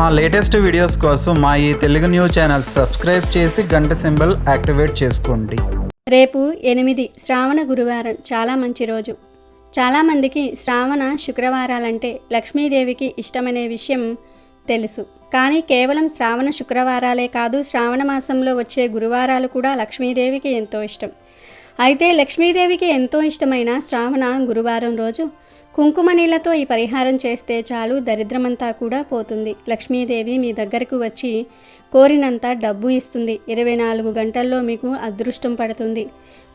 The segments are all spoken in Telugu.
మా లేటెస్ట్ వీడియోస్ కోసం మా ఈ తెలుగు న్యూస్ ఛానల్ సబ్స్క్రైబ్ చేసి గంట సింబల్ యాక్టివేట్ చేసుకోండి. రేపు ఎనిమిది శ్రావణ గురువారం. చాలా మంచి రోజు. చాలామందికి శ్రావణ శుక్రవారాలంటే లక్ష్మీదేవికి ఇష్టమనే విషయం తెలుసు. కానీ కేవలం శ్రావణ శుక్రవారాలే కాదు శ్రావణ మాసంలో వచ్చే గురువారాలు కూడా లక్ష్మీదేవికి ఎంతో ఇష్టం. అయితే లక్ష్మీదేవికి ఎంతో ఇష్టమైన శ్రావణ గురువారం రోజు కుంకుమ నీళ్ళతో ఈ పరిహారం చేస్తే చాలు దరిద్రమంతా కూడా పోతుంది. లక్ష్మీదేవి మీ దగ్గరకు వచ్చి కోరినంత డబ్బు ఇస్తుంది. ఇరవై నాలుగు గంటల్లో మీకు అదృష్టం పడుతుంది.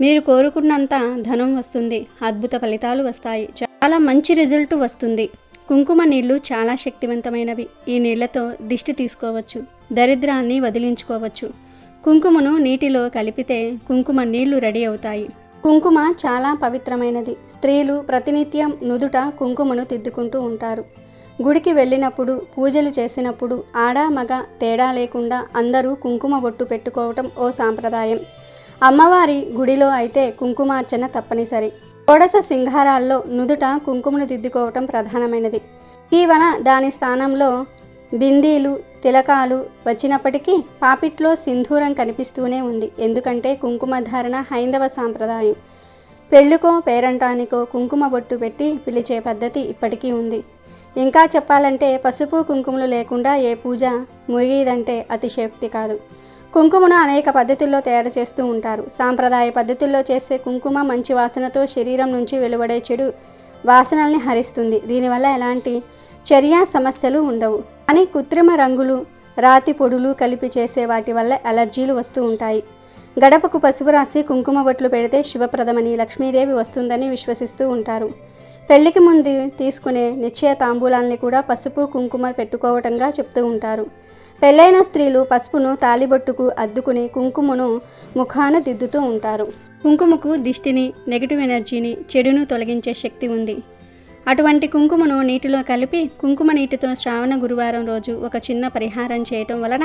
మీరు కోరుకున్నంత ధనం వస్తుంది. అద్భుత ఫలితాలు వస్తాయి. చాలా మంచి రిజల్ట్ వస్తుంది. కుంకుమ నీళ్ళు చాలా శక్తివంతమైనవి. ఈ నీళ్ళతో దిష్టి తీసుకోవచ్చు. దరిద్రాన్ని వదిలించుకోవచ్చు. కుంకుమను నీటిలో కలిపితే కుంకుమ నీళ్ళు రెడీ అవుతాయి. కుంకుమ చాలా పవిత్రమైనది. స్త్రీలు ప్రతినిత్యం నుదుట కుంకుమను తిద్దుకుంటూ ఉంటారు. గుడికి వెళ్ళినప్పుడు పూజలు చేసినప్పుడు ఆడ మగ తేడా లేకుండా అందరూ కుంకుమ బొట్టు పెట్టుకోవటం ఓ సాంప్రదాయం. అమ్మవారి గుడిలో అయితే కుంకుమార్చన తప్పనిసరి. కొడస సింహారాల్లో నుదుట కుంకుమను దిద్దుకోవటం ప్రధానమైనది. ఈవన దాని స్థానంలో బిందీలు తిలకాలు వచ్చినప్పటికీ పాపిట్లో సింధూరం కనిపిస్తూనే ఉంది. ఎందుకంటే కుంకుమ ధారణ హైందవ సాంప్రదాయం. పెళ్ళికో పేరంటానికో కుంకుమ బొట్టు పెట్టి పిలిచే పద్ధతి ఇప్పటికీ ఉంది. ఇంకా చెప్పాలంటే పసుపు కుంకుమలు లేకుండా ఏ పూజ ముగిదంటే అతిశయోక్తి కాదు. కుంకుమను అనేక పద్ధతుల్లో తయారు చేస్తూ ఉంటారు. సాంప్రదాయ పద్ధతుల్లో చేసే కుంకుమ మంచి వాసనతో శరీరం నుంచి వెలువడే చెడు వాసనల్ని హరిస్తుంది. దీనివల్ల ఎలాంటి చర్యా సమస్యలు ఉండవు. అని కృత్రిమ రంగులు రాతి పొడులు కలిపి చేసే వాటి వల్ల అలర్జీలు వస్తూ ఉంటాయి. గడపకు పసుపు రాసి కుంకుమ బొట్లు పెడితే శుభప్రదమని లక్ష్మీదేవి వస్తుందని విశ్వసిస్తూ ఉంటారు. పెళ్ళికి ముందు తీసుకునే నిశ్చయ తాంబూలాల్ని కూడా పసుపు కుంకుమ పెట్టుకోవటంగా చెప్తూ ఉంటారు. పెళ్ళైన స్త్రీలు పసుపును తాలిబొట్టుకు అద్దుకుని కుంకుమను ముఖాన దిద్దుతూ ఉంటారు. కుంకుమకు దిష్టిని నెగిటివ్ ఎనర్జీని చెడును తొలగించే శక్తి ఉంది. అటువంటి కుంకుమను నీటిలో కలిపి కుంకుమ నీటితో శ్రావణ గురువారం రోజు ఒక చిన్న పరిహారం చేయటం వలన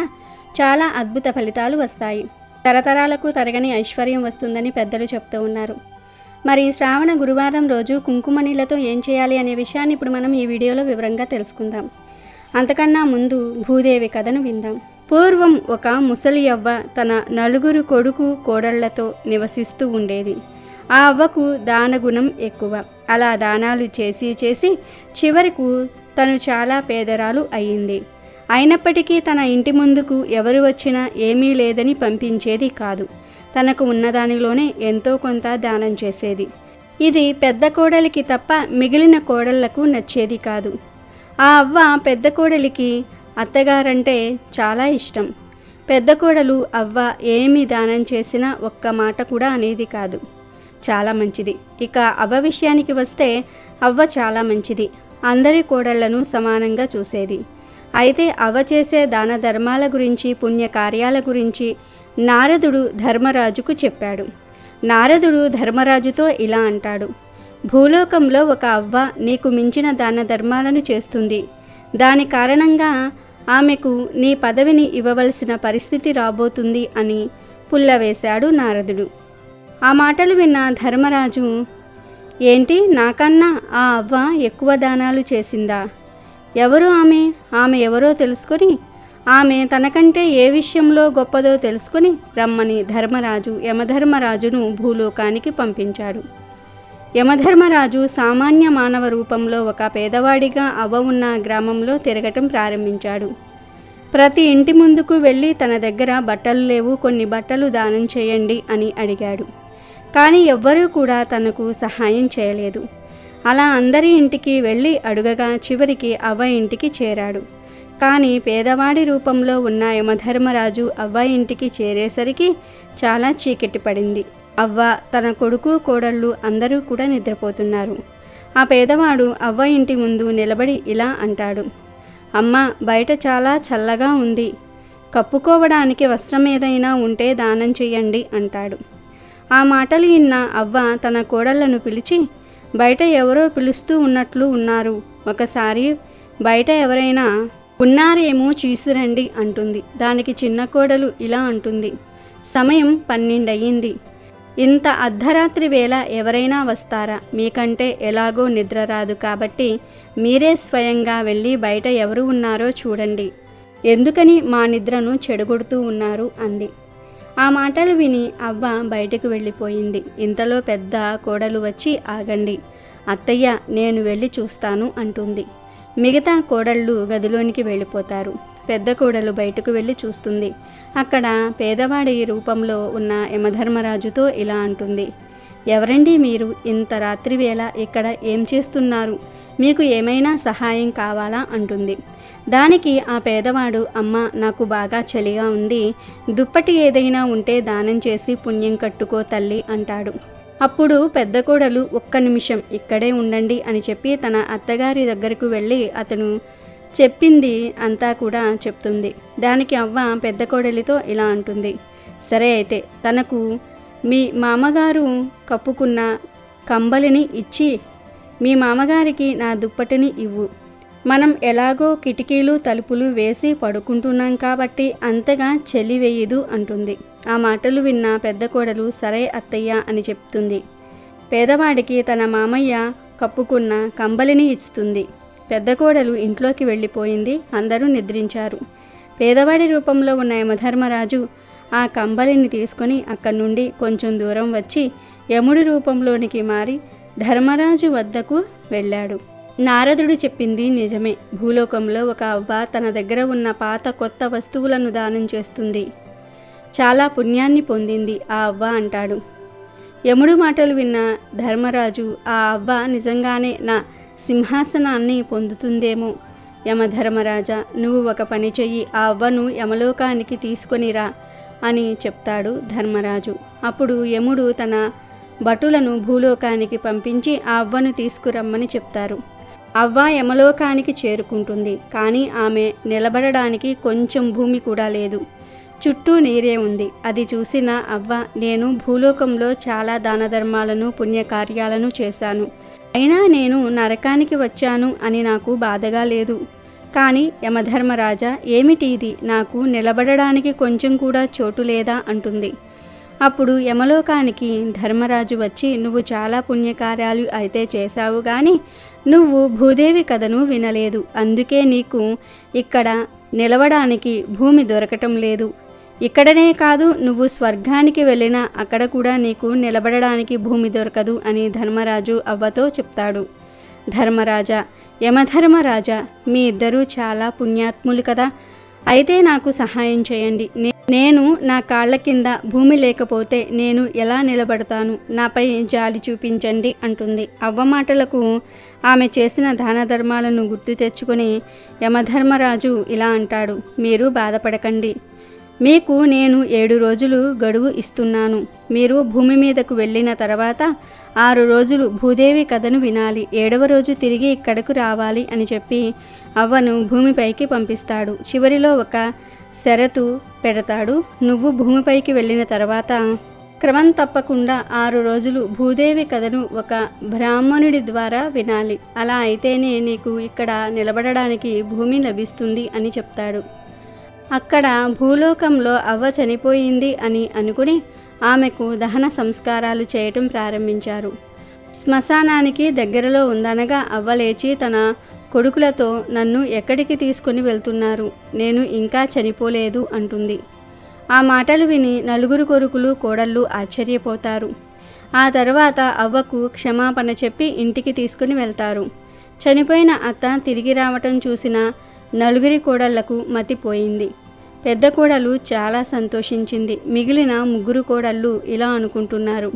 చాలా అద్భుత ఫలితాలు వస్తాయి. తరతరాలకు తరగని ఐశ్వర్యం వస్తుందని పెద్దలు చెప్తూ ఉన్నారు. మరి శ్రావణ గురువారం రోజు కుంకుమ నీళ్ళతో ఏం చేయాలి అనే విషయాన్ని ఇప్పుడు మనం ఈ వీడియోలో వివరంగా తెలుసుకుందాం. అంతకన్నా ముందు భూదేవి కథను విందాం. పూర్వం ఒక ముసలి అవ్వ తన నలుగురు కొడుకు కోడళ్ళతో నివసిస్తూ ఉండేది. ఆ అవ్వకు దానగుణం ఎక్కువ. అలా దానాలు చేసి చేసి చివరకు తను చాలా పేదరాలు అయింది అయినప్పటికీ తన ఇంటి ముందుకు ఎవరు వచ్చినా ఏమీ లేదని పంపించేది కాదు. తనకు ఉన్నదానిలోనే ఎంతో కొంత దానం చేసేది. ఇది పెద్ద కోడలికి తప్ప మిగిలిన కోడళ్ళకు నచ్చేది కాదు. ఆ అవ్వ పెద్ద కోడలికి అత్తగారంటే చాలా ఇష్టం. పెద్ద కోడలు అవ్వ ఏమి దానం చేసినా ఒక్క మాట కూడా అనేది కాదు. చాలా మంచిది. ఇక అవ్వ విషయానికి వస్తే అవ్వ చాలా మంచిది. అందరి కోడళ్ళను సమానంగా చూసేది. అయితే అవ్వ చేసే దాన ధర్మాల గురించి పుణ్యకార్యాల గురించి నారదుడు ధర్మరాజుకు చెప్పాడు. నారదుడు ధర్మరాజుతో ఇలా అంటాడు. భూలోకంలో ఒక అవ్వ నీకు మించిన దాన ధర్మాలను చేస్తుంది. దాని కారణంగా ఆమెకు నీ పదవిని ఇవ్వవలసిన పరిస్థితి రాబోతుంది అని పుల్లవేశాడు నారదుడు. ఆ మాటలు విన్న ధర్మరాజు ఏంటి నాకన్నా ఆ అవ్వ ఎక్కువ దానాలు చేసిందా? ఎవరు ఆమె? ఆమె ఎవరో తెలుసుకొని ఆమె తనకంటే ఏ విషయంలో గొప్పదో తెలుసుకొని రమ్మని ధర్మరాజు యమధర్మరాజును భూలోకానికి పంపించాడు. యమధర్మరాజు సామాన్య మానవ రూపంలో ఒక పేదవాడిగా అవ్వ ఉన్న గ్రామంలో తిరగటం ప్రారంభించాడు. ప్రతి ఇంటి ముందుకు వెళ్ళి తన దగ్గర బట్టలు లేవు కొన్ని బట్టలు దానం చేయండి అని అడిగాడు. కానీ ఎవ్వరూ కూడా తనకు సహాయం చేయలేదు. అలా అందరి ఇంటికి వెళ్ళి అడుగగా చివరికి అవ్వ ఇంటికి చేరాడు. కానీ పేదవాడి రూపంలో ఉన్న యమధర్మరాజు అవ్వ ఇంటికి చేరేసరికి చాలా చీకటి పడింది. అవ్వ తన కొడుకు కోడళ్ళు అందరూ కూడా నిద్రపోతున్నారు. ఆ పేదవాడు అవ్వ ఇంటి ముందు నిలబడి ఇలా అంటాడు. అమ్మ బయట చాలా చల్లగా ఉంది. కప్పుకోవడానికి వస్త్రం ఏదైనా ఉంటే దానం చెయ్యండి అంటాడు. ఆ మాటలు విన్న అవ్వ తన కోడళ్ళను పిలిచి బయట ఎవరో పిలుస్తూ ఉన్నట్లు ఉన్నారు. ఒకసారి బయట ఎవరైనా ఉన్నారేమో చూసిరండి అంటుంది. దానికి చిన్న కోడలు ఇలా అంటుంది. సమయం పన్నెండయ్యింది. ఇంత అర్ధరాత్రి వేళ ఎవరైనా వస్తారా? మీకంటే ఎలాగో నిద్ర రాదు కాబట్టి మీరే స్వయంగా వెళ్ళి బయట ఎవరు ఉన్నారో చూడండి. ఎందుకని మా నిద్రను చెడగొడుతూ ఉన్నారు? అంది. ఆ మాటలు విని అవ్వ బయటకు వెళ్ళిపోయింది. ఇంతలో పెద్ద కోడలు వచ్చి ఆగండి. అత్తయ్య నేను వెళ్ళి చూస్తాను అంటుంది. మిగతా కోడళ్ళు గదిలోనికి వెళ్ళిపోతారు. పెద్ద కోడలు బయటకు వెళ్ళి చూస్తుంది. అక్కడ పేదవాడి రూపంలో ఉన్న యమధర్మరాజుతో ఇలా అంటుంది. ఎవరండి మీరు? ఇంత రాత్రి వేళ ఇక్కడ ఏం చేస్తున్నారు? మీకు ఏమైనా సహాయం కావాలా? అంటుంది. దానికి ఆ పేదవాడు అమ్మ నాకు బాగా చలిగా ఉంది దుప్పటి ఏదైనా ఉంటే దానం చేసి పుణ్యం కట్టుకో తల్లి అంటాడు. అప్పుడు పెద్ద కోడలు ఒక్క నిమిషం ఇక్కడే ఉండండి అని చెప్పి తన అత్తగారి దగ్గరకు వెళ్ళి అతను చెప్పింది అంతా కూడా చెప్తుంది. దానికి అవ్వ పెద్ద కోడలితో ఇలా అంటుంది. సరే అయితే తనకు మీ మామగారు కప్పుకున్న కంబలిని ఇచ్చి మీ మామగారికి నా దుప్పటిని ఇవ్వు. మనం ఎలాగో కిటికీలు తలుపులు వేసి పడుకుంటున్నాం కాబట్టి అంతగా చలి వేయదు అంటుంది. ఆ మాటలు విన్న పెద్ద కోడలు సరే అత్తయ్య అని చెప్తుంది. పేదవాడికి తన మామయ్య కప్పుకున్న కంబలిని ఇస్తుంది. పెద్ద కోడలు ఇంట్లోకి వెళ్ళిపోయింది. అందరూ నిద్రించారు. పేదవాడి రూపంలో ఉన్న యమధర్మరాజు ఆ కంబలిని తీసుకొని అక్కడి నుండి కొంచెం దూరం వచ్చి యముడి రూపంలోనికి మారి ధర్మరాజు వద్దకు వెళ్ళాడు. నారదుడు చెప్పింది నిజమే. భూలోకంలో ఒక అవ్వ తన దగ్గర ఉన్న పాత కొత్త వస్తువులను దానం చేస్తుంది. చాలా పుణ్యాన్ని పొందింది ఆ అవ్వ అంటాడు. యముడు మాటలు విన్న ధర్మరాజు ఆ అవ్వ నిజంగానే నా సింహాసనాన్ని పొందుతుందేమో. యమధర్మరాజా నువ్వు ఒక పని చెయ్యి. ఆ అవ్వను యమలోకానికి తీసుకొనిరా అని చెప్తాడు ధర్మరాజు. అప్పుడు యముడు తన భటులను భూలోకానికి పంపించి ఆ అవ్వను తీసుకురమ్మని చెప్తారు. అవ్వ యమలోకానికి చేరుకుంటుంది. కానీ ఆమె నిలబడడానికి కొంచెం భూమి కూడా లేదు. చుట్టూ నీరే ఉంది. అది చూసిన అవ్వ నేను భూలోకంలో చాలా దాన ధర్మాలను పుణ్యకార్యాలను చేశాను. అయినా నేను నరకానికి వచ్చాను అని నాకు బాధగా లేదు. కానీ యమధర్మరాజా ఏమిటి ఇది? నాకు నిలబడడానికి కొంచెం కూడా చోటు లేదా? అంటుంది. అప్పుడు యమలోకానికి ధర్మరాజు వచ్చి నువ్వు చాలా పుణ్యకార్యాలు అయితే చేశావు కానీ నువ్వు భూదేవి కథను వినలేదు. అందుకే నీకు ఇక్కడ నిలవడానికి భూమి దొరకటం లేదు. ఇక్కడనే కాదు నువ్వు స్వర్గానికి వెళ్ళినా అక్కడ కూడా నీకు నిలబడడానికి భూమి దొరకదు అని ధర్మరాజు అవ్వతో చెప్తాడు. ధర్మరాజా యమధర్మరాజా మీ ఇద్దరూ చాలా పుణ్యాత్ములు కదా. అయితే నాకు సహాయం చేయండి. నే- నేను నా కాళ్ళ కింద భూమి లేకపోతే నేను ఎలా నిలబడతాను? నాపై జాలి చూపించండి అంటుంది. అవ్వ మాటలకు ఆమె చేసిన దాన ధర్మాలను గుర్తు తెచ్చుకొని యమధర్మరాజు ఇలా అంటాడు. మీరు బాధపడకండి. మీకు నేను ఏడు రోజులు గడువు ఇస్తున్నాను. మీరు భూమి మీదకు వెళ్ళిన తర్వాత ఆరు రోజులు భూదేవి కథను వినాలి. ఏడవ రోజు తిరిగి ఇక్కడకు రావాలి అని చెప్పి అవ్వను భూమిపైకి పంపిస్తాడు. చివరిలో ఒక షరతు పెడతాడు. నువ్వు భూమిపైకి వెళ్ళిన తర్వాత క్రమం తప్పకుండా ఆరు రోజులు భూదేవి కథను ఒక బ్రాహ్మణుడి ద్వారా వినాలి. అలా అయితేనే నీకు ఇక్కడ నిలబడడానికి భూమి లభిస్తుంది అని చెప్తాడు. అక్కడ భూలోకంలో అవ్వ చనిపోయింది అని అనుకుని ఆమెకు దహన సంస్కారాలు చేయటం ప్రారంభించారు. శ్మశానానికి దగ్గరలో ఉందనగా అవ్వ లేచి తన కొడుకులతో నన్ను ఎక్కడికి తీసుకుని వెళ్తున్నారు? నేను ఇంకా చనిపోలేదు అంటుంది. ఆ మాటలు విని నలుగురు కొడుకులు కోడళ్ళు ఆశ్చర్యపోతారు. ఆ తర్వాత అవ్వకు క్షమాపణ చెప్పి ఇంటికి తీసుకుని వెళ్తారు. చనిపోయిన అత్త తిరిగి రావటం చూసిన నలుగురి కోడళ్ళకు మతిపోయింది పెద్ద కోడలు చాలా సంతోషించింది. మిగిలిన ముగ్గురు కోడళ్ళు ఇలా అనుకుంటున్నారు.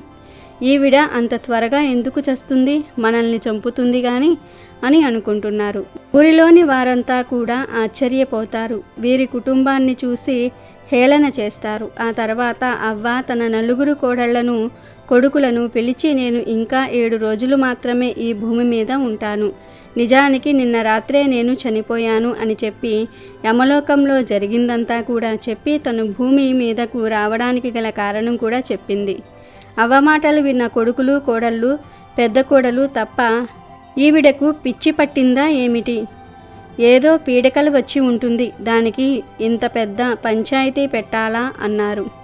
ఈవిడ అంత త్వరగా ఎందుకు చస్తుంది? మనల్ని చంపుతుంది గాని? అని అనుకుంటున్నారు. ఊరిలోని వారంతా కూడా ఆశ్చర్యపోతారు. వీరి కుటుంబాన్ని చూసి హేళన చేస్తారు. ఆ తర్వాత అవ్వ తన నలుగురు కోడళ్ళను కొడుకులను పిలిచి నేను ఇంకా ఏడు రోజులు మాత్రమే ఈ భూమి మీద ఉంటాను. నిజానికి నిన్న రాత్రే నేను చనిపోయాను అని చెప్పి యమలోకంలో జరిగిందంతా కూడా చెప్పి తను భూమి మీదకు రావడానికి గల కారణం కూడా చెప్పింది. అవమాటలు విన్న కొడుకులు కోడళ్ళు పెద్ద కోడలు తప్ప ఈవిడకు పిచ్చి పట్టిందా ఏమిటి? ఏదో పీడకలు వచ్చి ఉంటుంది. దానికి ఇంత పెద్ద పంచాయతీ పెట్టాలా? అన్నారు.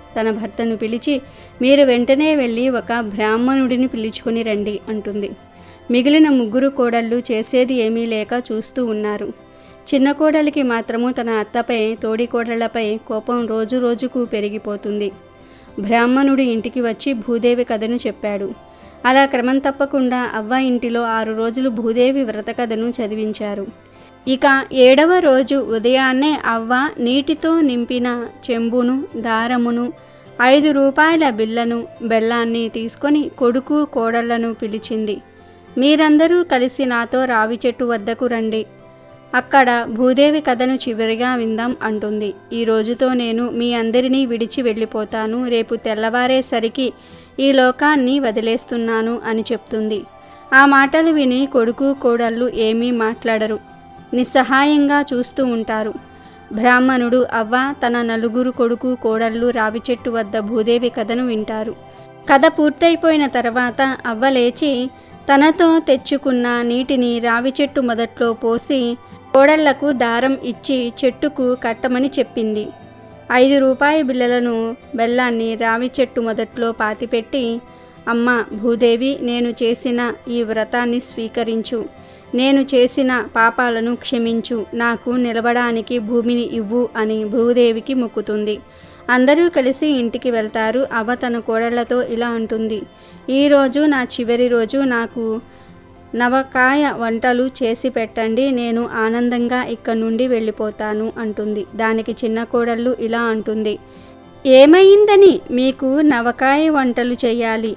తన భర్తను పిలిచి మీరు వెంటనే వెళ్ళి ఒక బ్రాహ్మణుడిని పిలుచుకుని రండి అంటుంది. మిగిలిన ముగ్గురు కోడళ్ళు చేసేది ఏమీ లేక చూస్తూ ఉన్నారు. చిన్న కోడలికి మాత్రము తన అత్తపై తోడి కోడళ్ళపై కోపం రోజు రోజుకు పెరిగిపోతుంది. బ్రాహ్మణుడు ఇంటికి వచ్చి భూదేవి కథను చెప్పాడు. అలా క్రమం తప్పకుండా అవ్వ ఇంటిలో ఆరు రోజులు భూదేవి వ్రత కథను చదివించారు. ఇక ఏడవ రోజు ఉదయాన్నే అవ్వ నీటితో నింపిన చెంబును దారమును ఐదు రూపాయల బిల్లను బెల్లాన్ని తీసుకొని కొడుకు కోడళ్ళను పిలిచింది. మీరందరూ కలిసి నాతో రావి చెట్టు వద్దకు రండి. అక్కడ భూదేవి కథను చివరిగా విందాం అంటుంది. ఈ రోజుతో నేను మీ అందరినీ విడిచి వెళ్ళిపోతాను. రేపు తెల్లవారేసరికి ఈ లోకాన్ని వదిలేస్తున్నాను అని చెప్తుంది. ఆ మాటలు విని కొడుకు కోడళ్ళు ఏమీ మాట్లాడరు. నిస్సహాయంగా చూస్తూ ఉంటారు. బ్రాహ్మణుడు అవ్వ తన నలుగురు కొడుకు కోడళ్ళు రావి చెట్టు వద్ద భూదేవి కథను వింటారు. కథ పూర్తయిపోయిన తర్వాత అవ్వ లేచి తనతో తెచ్చుకున్న నీటిని రావి చెట్టు మొదట్లో పోసి కోడళ్ళకు దారం ఇచ్చి చెట్టుకు కట్టమని చెప్పింది. ఐదు రూపాయి బిళ్ళలను బెల్లాన్ని రావి చెట్టు మొదట్లో పాతిపెట్టి అమ్మ భూదేవి నేను చేసిన ఈ వ్రతాన్ని స్వీకరించు. నేను చేసిన పాపాలను క్షమించు. నాకు నిలబడానికి భూమిని ఇవ్వు అని భూదేవికి మొక్కుతుంది. అందరూ కలిసి ఇంటికి వెళ్తారు. అవ్వ తన కోడళ్ళతో ఇలా అంటుంది. ఈరోజు నా చివరి రోజు. నాకు నవకాయ వంటలు చేసి పెట్టండి. నేను ఆనందంగా ఇక్కడ నుండి వెళ్ళిపోతాను అంటుంది. దానికి చిన్న కోడళ్ళు ఇలా అంటుంది. ఏమైందని? మీకు నవకాయ వంటలు చేయాలి.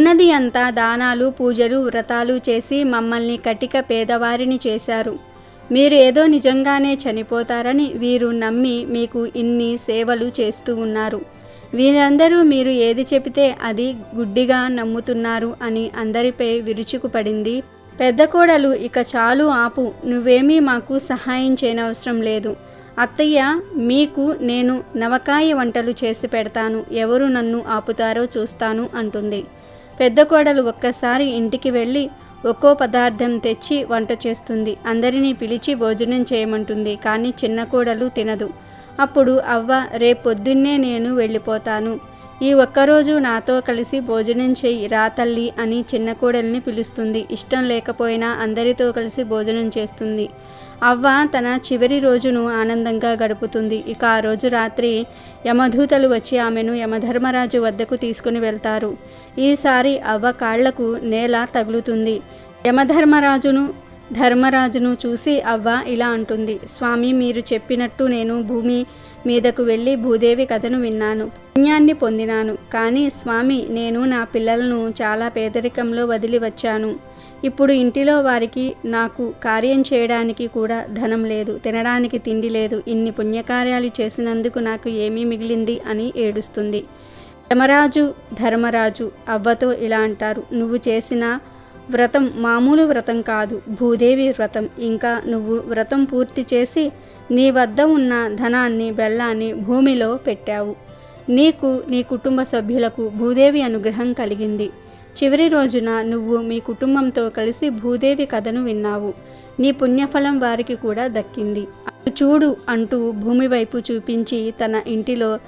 ఉన్నది అంతా దానాలు పూజలు వ్రతాలు చేసి మమ్మల్ని కటిక పేదవారిని చేశారు. మీరు ఏదో నిజంగానే చనిపోతారని వీరు నమ్మి మీకు ఇన్ని సేవలు చేస్తూ ఉన్నారు. వీరందరూ మీరు ఏది చెబితే అది గుడ్డిగా నమ్ముతున్నారు అని అందరిపై విరుచుకుపడింది. పెద్ద కోడలు ఇక చాలు ఆపు నువ్వేమీ మాకు సహాయం చేయనవసరం లేదు. అత్తయ్య మీకు నేను నవకాయ వంటలు చేసి పెడతాను. ఎవరు నన్ను ఆపుతారో చూస్తాను అంటుంది. పెద్ద కోడలు ఒక్కసారి ఇంటికి వెళ్ళి ఒక్కో పదార్థం తెచ్చి వంట చేస్తుంది. అందరినీ పిలిచి భోజనం చేయమంటుంది కానీ చిన్న కోడలు తినదు. అప్పుడు అవ్వ రేపొద్దున్నే నేను వెళ్ళిపోతాను. ఈ ఒక్కరోజు నాతో కలిసి భోజనం చెయ్యి రా తల్లి అని చిన్న కోడల్ని పిలుస్తుంది. ఇష్టం లేకపోయినా అందరితో కలిసి భోజనం చేస్తుంది. అవ్వ తన చివరి రోజును ఆనందంగా గడుపుతుంది. ఇక ఆ రోజు రాత్రి యమధూతలు వచ్చి ఆమెను యమధర్మరాజు వద్దకు తీసుకుని వెళ్తారు. ఈసారి అవ్వ కాళ్ళకు నేల తగులుతుంది. యమధర్మరాజును ధర్మరాజును చూసి అవ్వ ఇలా అంటుంది. స్వామి మీరు చెప్పినట్టు నేను భూమి మీదకు వెళ్ళి భూదేవి కథను విన్నాను. పుణ్యాన్ని పొందినాను. కానీ స్వామి నేను నా పిల్లలను చాలా పేదరికంలో వదిలి వచ్చాను. ఇప్పుడు ఇంటిలో వారికి నాకు కార్యం చేయడానికి కూడా ధనం లేదు తినడానికి తిండి లేదు ఇన్ని పుణ్యకార్యాలు చేసినందుకు నాకు ఏమీ మిగిలింది అని ఏడుస్తుంది. యమరాజు ధర్మరాజు అవ్వతో ఇలా అంటారు నువ్వు చేసిన వ్రతం మామూలు వ్రతం కాదు భూదేవి వ్రతం. ఇంకా నువ్వు వ్రతం పూర్తి చేసి నీ వద్ద ఉన్న ధనాన్ని బెల్లాన్ని భూమిలో పెట్టావు. నీకు నీ కుటుంబ సభ్యులకు భూదేవి అనుగ్రహం కలిగింది. చివరి రోజున నువ్వు మీ కుటుంబంతో కలిసి భూదేవి కథను విన్నావు. నీ పుణ్యఫలం వారికి కూడా దక్కింది. చూడు అంటూ భూమి వైపు చూపించి తన ఇంటిలో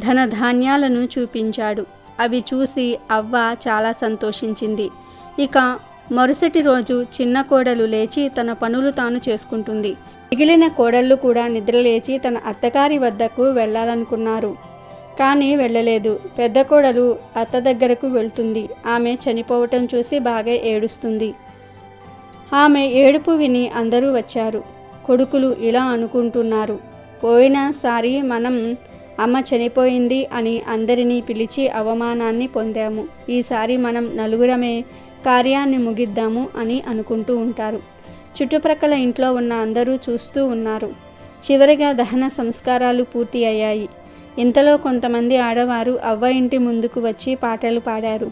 ధనధాన్యాలను చూపించాడు. అవి చూసి అవ్వ చాలా సంతోషించింది. ఇక మరుసటి రోజు చిన్న కోడలు లేచి తన పనులు తాను చేసుకుంటుంది. మిగిలిన కోడళ్ళు కూడా నిద్రలేచి తన అత్తగారి వద్దకు వెళ్ళాలనుకున్నారు. కానీ వెళ్ళలేదు. పెద్ద కోడలు అత్త దగ్గరకు వెళ్తుంది. ఆమె చనిపోవటం చూసి బాగా ఏడుస్తుంది. ఆమె ఏడుపు విని అందరూ వచ్చారు. కొడుకులు ఇలా అనుకుంటున్నారు. పోయినసారి మనం అమ్మ చనిపోయింది అని అందరినీ పిలిచి అవమానాన్ని పొందాము. ఈసారి మనం నలుగురమే కార్యాన్ని ముగిద్దాము అని అనుకుంటూ ఉంటారు. చుట్టుప్రక్కల ఇంట్లో ఉన్న అందరూ చూస్తూ ఉన్నారు. చివరిగా దహన సంస్కారాలు పూర్తి అయ్యాయి. ఇంతలో కొంతమంది ఆడవారు అవ్వ ఇంటి ముందుకు వచ్చి పాటలు పాడారు.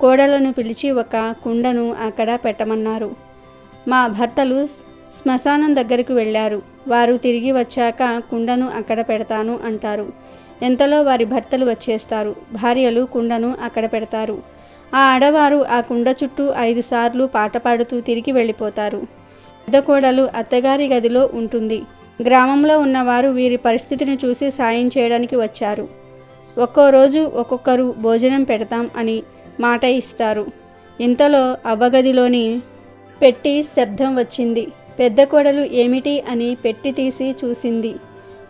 కోడలను పిలిచి ఒక కుండను అక్కడ పెట్టమన్నారు. మా భర్తలు శ్మశానం దగ్గరకు వెళ్ళారు. వారు తిరిగి వచ్చాక కుండను అక్కడ పెడతాను అంటారు. ఎంతలో వారి భర్తలు వచ్చేస్తారు. భార్యలు కుండను అక్కడ పెడతారు. ఆ ఆడవారు ఆ కుండ చుట్టూ ఐదు సార్లు పాట పాడుతూ తిరిగి వెళ్ళిపోతారు. పెద్ద కోడలు అత్తగారి గదిలో ఉంటుంది. గ్రామంలో ఉన్నవారు వీరి పరిస్థితిని చూసి సాయం చేయడానికి వచ్చారు. ఒక్కో రోజు ఒక్కొక్కరు భోజనం పెడతాం అని మాట ఇస్తారు. ఇంతలో అవగదిలోని పెట్టి శబ్దం వచ్చింది. పెద్ద కోడలు ఏమిటి అని పెట్టి తీసి చూసింది.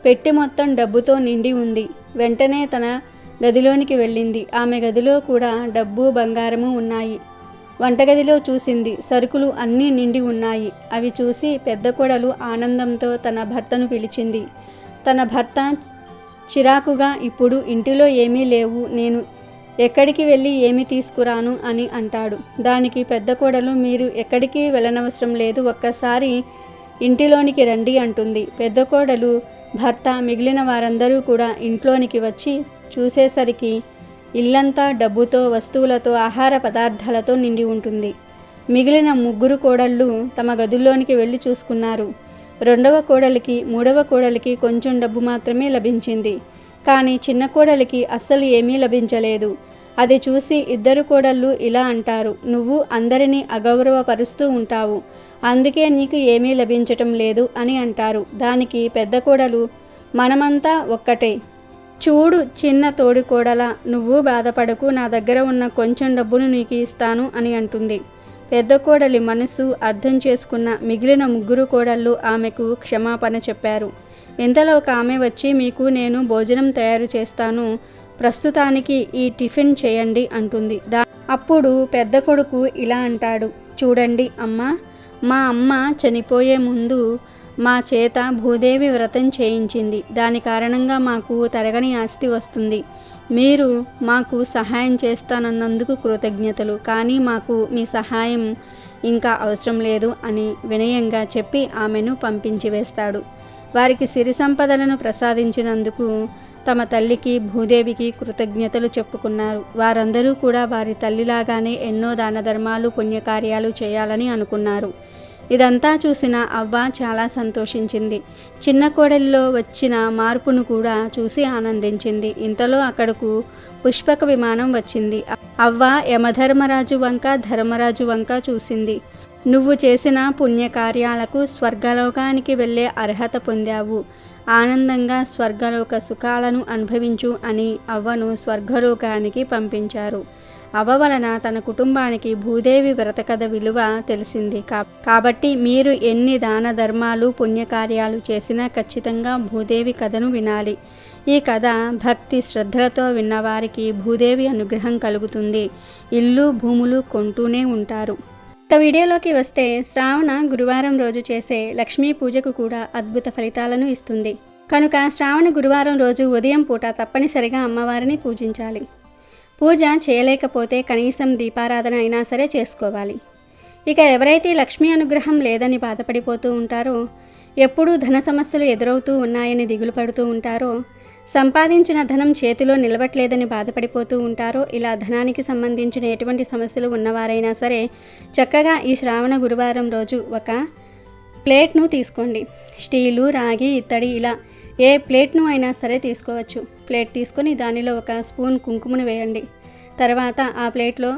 పెట్టి మొత్తం డబ్బుతో నిండి ఉంది. వెంటనే తన గదిలోనికి వెళ్ళింది. ఆమె గదిలో కూడా డబ్బు బంగారము ఉన్నాయి. వంటగదిలో చూసింది. సరుకులు అన్నీ నిండి ఉన్నాయి. అవి చూసి పెద్ద కోడలు ఆనందంతో తన భర్తను పిలిచింది. తన భర్త చిరాకుగా ఇప్పుడు ఇంటిలో ఏమీ లేవు. నేను ఎక్కడికి వెళ్ళి ఏమి తీసుకురాను అని అంటాడు. దానికి పెద్ద కోడలు మీరు ఎక్కడికి వెళ్ళనవసరం లేదు. ఒక్కసారి ఇంటిలోనికి రండి అంటుంది. పెద్ద కోడలు భర్త మిగిలిన వారందరూ కూడా ఇంట్లోనికి వచ్చి చూసేసరికి ఇల్లంతా డబ్బుతో వస్తువులతో ఆహార పదార్థాలతో నిండి ఉంటుంది. మిగిలిన ముగ్గురు కోడళ్ళు తమ గదుల్లోనికి వెళ్ళి చూసుకున్నారు. రెండవ కోడలికి మూడవ కోడలికి కొంచెం డబ్బు మాత్రమే లభించింది. కానీ చిన్న కోడలికి అస్సలు ఏమీ లభించలేదు. అది చూసి ఇద్దరు కోడళ్ళు ఇలా అంటారు నువ్వు అందరినీ అగౌరవపరుస్తూ ఉంటావు. అందుకే నీకు ఏమీ లభించటం లేదు అని అంటారు. దానికి పెద్ద కోడలు మనమంతా ఒక్కటే. చూడు చిన్న తోడికోడల నువ్వు బాధపడకు నా దగ్గర ఉన్న కొంచెం డబ్బును నీకు ఇస్తాను అని అంటుంది. పెద్ద కోడలి మనసు అర్థం చేసుకున్న మిగిలిన ముగ్గురు కోడళ్ళు ఆమెకు క్షమాపణ చెప్పారు. ఇంతలో ఒక ఆమె వచ్చి మీకు నేను భోజనం తయారు చేస్తాను. ప్రస్తుతానికి ఈ టిఫిన్ చేయండి అంటుంది. దా అప్పుడు పెద్ద కొడుకు ఇలా అంటాడు. చూడండి అమ్మ మా అమ్మ చనిపోయే ముందు మా చేత భూదేవి వ్రతం చేయించింది. దాని కారణంగా మాకు తరగని ఆస్తి వస్తుంది. మీరు మాకు సహాయం చేస్తానన్నందుకు కృతజ్ఞతలు. కానీ మాకు మీ సహాయం ఇంకా అవసరం లేదు అని వినయంగా చెప్పి ఆమెను పంపించి వేస్తాడు. వారికి సిరి సంపదలను ప్రసాదించినందుకు తమ తల్లికి భూదేవికి కృతజ్ఞతలు చెప్పుకున్నారు. వారందరూ కూడా వారి తల్లిలాగానే ఎన్నో దాన ధర్మాలు పుణ్యకార్యాలు చేయాలని అనుకున్నారు. ఇదంతా చూసిన అవ్వ చాలా సంతోషించింది. చిన్న కోడలిలో వచ్చిన మార్పును కూడా చూసి ఆనందించింది. ఇంతలో అక్కడకు పుష్పక విమానం వచ్చింది. అవ్వ యమధర్మరాజు వంక ధర్మరాజు వంక చూసింది. నువ్వు చేసిన పుణ్యకార్యాలకు స్వర్గలోకానికి వెళ్ళే అర్హత పొందావు. ఆనందంగా స్వర్గలోక సుఖాలను అనుభవించు అని అవ్వను స్వర్గలోకానికి పంపించారు. అవ్వ వలన తన కుటుంబానికి భూదేవి వ్రతకథ విలువ తెలిసింది. కా- కాబట్టి మీరు ఎన్ని దాన ధర్మాలు పుణ్యకార్యాలు చేసినా ఖచ్చితంగా భూదేవి కథను వినాలి. ఈ కథ భక్తి శ్రద్ధలతో విన్నవారికి భూదేవి అనుగ్రహం కలుగుతుంది. ఇల్లు భూములు కొంటూనే ఉంటారు. ఇక వీడియోలోకి వస్తే శ్రావణ గురువారం రోజు చేసే లక్ష్మీ పూజకు కూడా అద్భుత ఫలితాలను ఇస్తుంది. కనుక శ్రావణ గురువారం రోజు ఉదయం పూట తప్పనిసరిగా అమ్మవారిని పూజించాలి. పూజ చేయలేకపోతే కనీసం దీపారాధన అయినా సరే చేసుకోవాలి. ఇక ఎవరైతే లక్ష్మీ అనుగ్రహం లేదని బాధపడిపోతూ ఉంటారో ఎప్పుడూ ధన సమస్యలు ఎదురవుతూ ఉన్నాయని దిగులు పడుతూ ఉంటారో సంపాదించిన ధనం చేతిలో నిలవట్లేదని బాధపడిపోతూ ఉంటారో ఇలా ధనానికి సంబంధించిన ఎటువంటి సమస్యలు ఉన్నవారైనా సరే చక్కగా ఈ శ్రావణ గురువారం రోజు ఒక ప్లేట్ను తీసుకోండి. స్టీలు రాగి ఇత్తడి ఇలా ఏ ప్లేట్ను అయినా సరే తీసుకోవచ్చు. ప్లేట్ తీసుకొని దానిలో ఒక స్పూన్ కుంకుమను వేయండి. తర్వాత ఆ ప్లేట్లో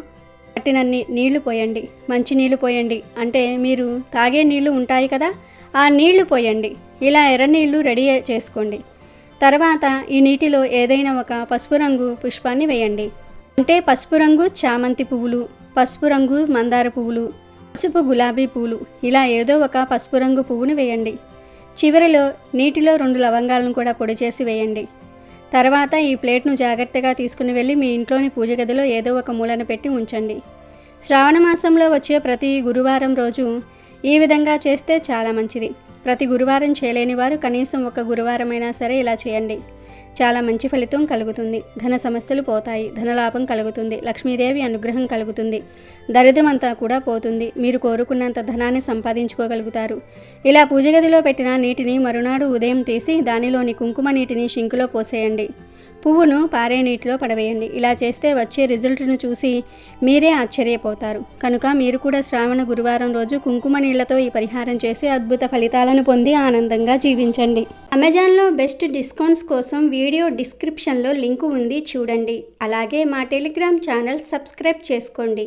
పట్టినన్ని నీళ్ళు పోయండి. మంచి నీళ్ళు పోయండి. అంటే మీరు తాగే నీళ్ళు ఉంటాయి కదా ఆ నీళ్ళు పోయండి. ఇలా ఎర్ర నీళ్ళు రెడీ చేసుకోండి. తర్వాత ఈ నీటిలో ఏదైనా ఒక పసుపు రంగు పుష్పాన్ని వేయండి. అంటే పసుపు రంగు చామంతి పువ్వులు పసుపు రంగు మందార పువ్వులు పసుపు గులాబీ పువ్వులు ఇలా ఏదో ఒక పసుపు రంగు పువ్వును వేయండి. చివరిలో నీటిలో రెండు లవంగాలను కూడా పొడి చేసి వేయండి. తర్వాత ఈ ప్లేట్ను జాగ్రత్తగా తీసుకుని వెళ్ళి మీ ఇంట్లోని పూజ గదిలో ఏదో ఒక మూలన పెట్టి ఉంచండి. శ్రావణ మాసంలో వచ్చే ప్రతి గురువారం రోజు ఈ విధంగా చేస్తే చాలా మంచిది. ప్రతి గురువారం చేయలేని వారు కనీసం ఒక గురువారమైనా సరే ఇలా చేయండి. చాలా మంచి ఫలితం కలుగుతుంది. ధన సమస్యలు పోతాయి. ధనలాభం కలుగుతుంది. లక్ష్మీదేవి అనుగ్రహం కలుగుతుంది. దరిద్రం అంతా కూడా పోతుంది. మీరు కోరుకున్నంత ధనాన్ని సంపాదించుకోగలుగుతారు. ఇలా పూజ గదిలో పెట్టిన నీటిని మరునాడు ఉదయం తీసి దానిలోని కుంకుమ నీటిని షింకులో పోసేయండి. పువ్వును పారే నీటిలో పడవేయండి. ఇలా చేస్తే వచ్చే రిజల్ట్ను చూసి మీరే ఆశ్చర్యపోతారు. కనుక మీరు కూడా శ్రావణ గురువారం రోజు కుంకుమ నీళ్ళతో ఈ పరిహారం చేసి అద్భుత ఫలితాలను పొంది ఆనందంగా జీవించండి. అమెజాన్లో బెస్ట్ డిస్కౌంట్స్ కోసం వీడియో డిస్క్రిప్షన్లో లింకు ఉంది చూడండి. అలాగే మా టెలిగ్రామ్ ఛానల్ సబ్స్క్రైబ్ చేసుకోండి.